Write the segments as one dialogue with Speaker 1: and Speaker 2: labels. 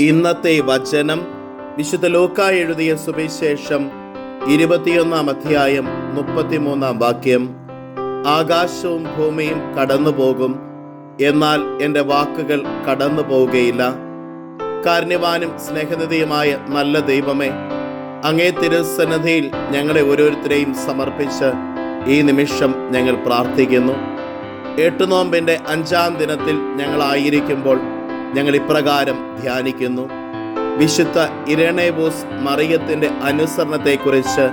Speaker 1: ഇന്നത്തെ വചനം വിശുദ്ധ ലോക്ക എഴുതിയ സുവിശേഷം ഇരുപത്തിയൊന്നാം അധ്യായം മുപ്പത്തിമൂന്നാം വാക്യം. ആകാശവും ഭൂമിയും കടന്നു പോകും എന്നാൽ എന്റെ വാക്കുകൾ കടന്നു പോവുകയില്ല കാരുണ്യവാനും സ്നേഹനിധിയുമായ നല്ല ദൈവമേ അങ്ങേ തിരുസന്നിധിയിൽ ഞങ്ങളെ ഓരോരുത്തരെയും സമർപ്പിച്ച് ഈ നിമിഷം ഞങ്ങൾ പ്രാർത്ഥിക്കുന്നു. എട്ടുനോമ്പിന്റെ അഞ്ചാം ദിനത്തിൽ ഞങ്ങളായിരിക്കുമ്പോൾ ഞങ്ങൾ ഇപ്രകാരം ധ്യാനിക്കുന്നു. വിശുദ്ധ ഇരണേബോസ് മറിയത്തിന്റെ അനുസരണത്തെക്കുറിച്ച്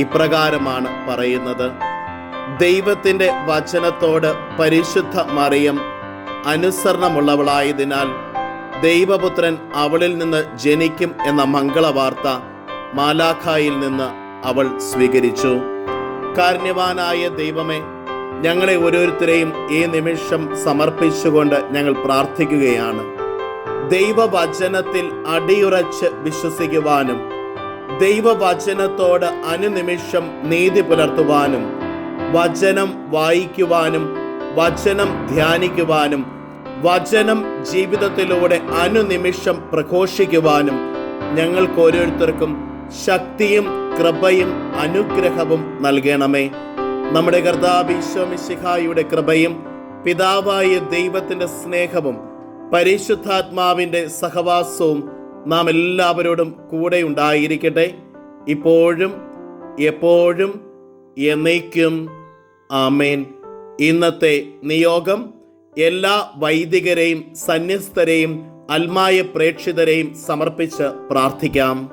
Speaker 1: ഇപ്രകാരമാണ് പറയുന്നത്. ദൈവത്തിന്റെ വചനത്തോട് പരിശുദ്ധ മറിയം അനുസരണമുള്ളവളായതിനാൽ ദൈവപുത്രൻ അവളിൽ നിന്ന് ജനിക്കും എന്ന മംഗളവാർത്ത മാലാഖായിൽ നിന്ന് അവൾ സ്വീകരിച്ചു. കാരണവാനായ ദൈവമേ ഞങ്ങളെ ഓരോരുത്തരെയും ഈ നിമിഷം സമർപ്പിച്ചുകൊണ്ട് ഞങ്ങൾ പ്രാർത്ഥിക്കുകയാണ്. ദൈവവചനത്തിൽ അടിയുറച്ച് വിശ്വസിക്കുവാനും ദൈവവചനത്തോട് അനുനിമിഷം നീതി പുലർത്തുവാനും വചനം വായിക്കുവാനും വചനം ധ്യാനിക്കുവാനും വചനം ജീവിതത്തിലൂടെ അനുനിമിഷം പ്രഘോഷിക്കുവാനും ഞങ്ങൾക്ക് ഓരോരുത്തർക്കും ശക്തിയും കൃപയും അനുഗ്രഹവും നൽകണമേ. നമ്മുടെ കർത്താവിശ്വമിശിഹായുടെ കൃപയും പിതാവായ ദൈവത്തിന്റെ സ്നേഹവും പരിശുദ്ധാത്മാവിന്റെ സഹവാസവും നാം എല്ലാവരോടും കൂടെ ഉണ്ടായിരിക്കട്ടെ. ഇപ്പോഴും എപ്പോഴും എന്നേക്കും. ആമേൻ. ഇന്നത്തെ നിയോഗം എല്ലാ വൈദികരെയും സന്യസ്തരെയും അൽമായ പ്രേക്ഷിതരെയും സമർപ്പിച്ച് പ്രാർത്ഥിക്കാം.